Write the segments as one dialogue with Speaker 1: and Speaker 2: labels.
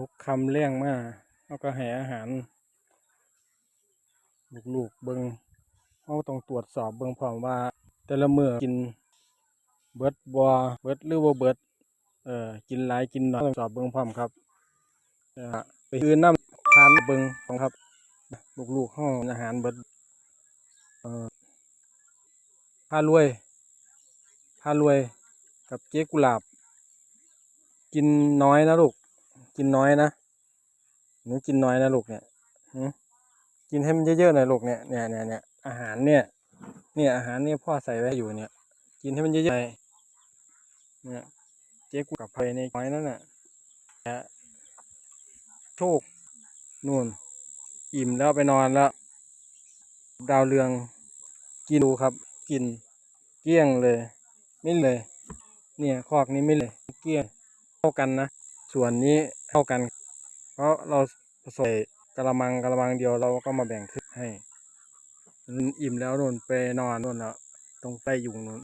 Speaker 1: ทุกคำเลี้ยงมาแล้วก็ให้อาหาร ลูกๆเบิงเขาต้องตรวจสอบเบิงพร้อมว่า แต่ละมือกินเบิดบ่เบิดหรือบ่เบิดเอ่อกินหลายกินน้อยต้องสอบเบิงพร้อมครับไปอื่นน้ำทานเบิงของครับ ลูกๆห้องอาหารเบิดเอ่อพารวยพารวยกับเจ๊กุหลาบ กินน้อยนะลูก กินน้อยนะหนูกินน้อยนะลูกเนี่ยกินให้มันเยอะๆหน่อยลูกเนี่ยเนี่ยเนี่ยเนี่ยอาหารเนี่ย เนี่ยอาหารเนี่ยพ่อใส่ไว้อยู่เนี่ย กินให้มันเยอะๆเนี่ยเจ๊กูกับไปในน้อยนั่นน่ะโชคนู่น อิ่มแล้วไปนอนแล้ว ดาวเรือง กินดูครับ กิน เกี้ยงเลย ไม่เลย เนี่ยคอกนี้ไม่เลย เกี้ยงเท่ากันนะ ส่วนนี้เท่ากัน เพราะเราใส่กระมังกระมังเดียวเราก็มาแบ่งครึ่งให้อิ่มแล้วนู่นไปนอนนู่นแล้วตรงใต้ยุงนู่น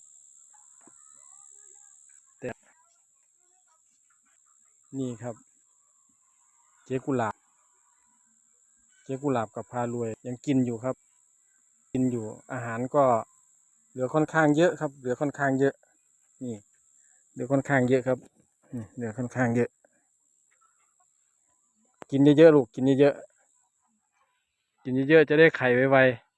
Speaker 1: นี่ครับ เจ๊กุหลาบ เจ๊กุหลาบกับพารวยยังกินอยู่ครับ กินอยู่อาหารก็เหลือค่อนข้างเยอะครับ เหลือค่อนข้างเยอะ นี่ เหลือค่อนข้างเยอะครับเหลือค่อนข้างเยอะ กินเยอะๆลูกกินเยอะๆกินเยอะๆจะได้ไข่ไวๆ